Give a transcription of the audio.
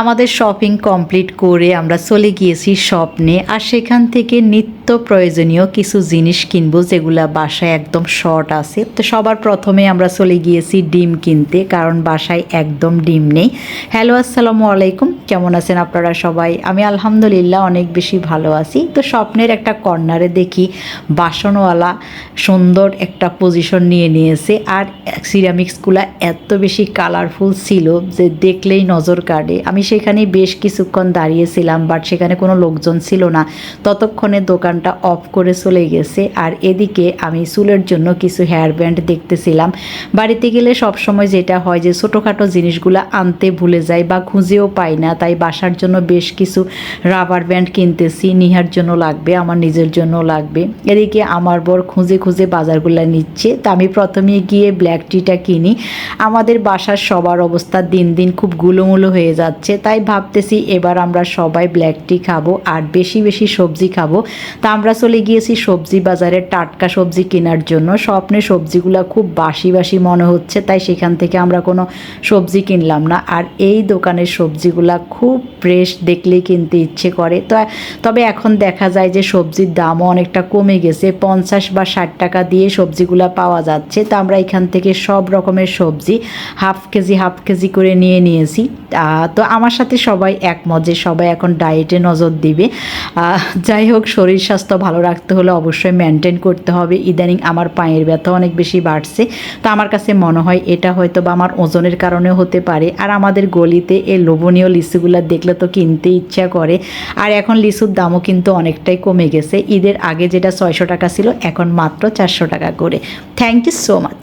আমাদের shopping complete করে আমরা চলে গিয়েছি স্বপ্নে, আর সেখান থেকে নিত্য প্রয়োজনীয় কিছু জিনিস কিনবো যেগুলা বাসায় একদম শর্ট আছে। তো সবার প্রথমে আমরা চলে গিয়েছি ডিম কিনতে, কারণ বাসায় একদম ডিম নেই। হ্যালো আসসালামু আলাইকুম। কেমন আছেন আপনারা সবাই? আমি আলহামদুলিল্লাহ অনেক বেশি ভালো আছি। তো স্বপ্নের একটা কর্নারে দেখি বাসনওয়ালা সুন্দর একটা পজিশন নিয়ে নিয়েছে, আর সিরামিক্সগুলো এত বেশি কালারফুল ছিল যে দেখলেই নজর কাড়ে। আমি সেখানে বেশ কিছুক্ষণ দাঁড়িয়েছিলাম বাট সেখানে কোনো লোকজন ছিল না। ততক্ষণে দোকানটা অফ করে চলে গেছে, আর এদিকে আমি চুলের জন্য কিছু হেয়ার ব্যান্ড দেখতেছিলাম। বাড়িতে গেলে সব সময় যেটা হয় যে, ছোটোখাটো জিনিসগুলো আনতে ভুলে যাই বা খুঁজেও পাই না, তাই বাসার জন্য বেশ কিছু রাবার ব্যান্ড কিনতেছি, নিহার জন্য লাগবে, আমার নিজের জন্য লাগবে। এদিকে আমার বর খুঁজে খুঁজে বাজারগুলো নিচ্ছে, তা আমি প্রথমে গিয়ে ব্ল্যাক টিটা কিনি। আমাদের বাসার সবার অবস্থা দিন দিন খুব গুলোমুলো হয়ে যাচ্ছে তাই ভাবতেছি এবার আমরা সবাই ব্ল্যাক টি খাব আর বেশি বেশি সবজি খাব। তা আমরা চলে গিয়েছি সবজি বাজারে টাটকা সবজি কেনার জন্য। স্বপ্নে সবজিগুলো খুব বাসি বাসি মনে হচ্ছে, তাই সেখান থেকে আমরা কোনো সবজি কিনলাম না। আর এই দোকানের সবজিগুলা খুব ফ্রেশ দেখলেই কিনতে ইচ্ছে করে। তো তবে এখন দেখা যায় যে সবজির দামও অনেকটা কমে গেছে। পঞ্চাশ বা ষাট টাকা দিয়ে সবজিগুলো পাওয়া যাচ্ছে। তো আমরা এখান থেকে সব রকমের সবজি, হাফ কেজি হাফ কেজি করে নিয়ে নিয়েছি। তো আমার সাথে সবাই একমত যে সবাই এখন ডায়েটে নজর দিবে। যাই হোক, শরীর স্বাস্থ্য ভালো রাখতে হলে অবশ্যই মেনটেন করতে হবে। ইদানিং আমার পায়ের ব্যথা অনেক বেশি বাড়ছে। তো আমার কাছে মনে হয় এটা হয়তো বা আমার ওজনের কারণেও হতে পারে। আর আমাদের গলিতে এই লোভনীয় লিচুগুলো দেখলে তো কিনতে ইচ্ছা করে। আর এখন লিচুর দামও কিন্তু অনেকটাই কমে গেছে। ঈদের আগে যেটা ছয়শো টাকা ছিল, এখন মাত্র চারশো টাকা করে। Thank you so much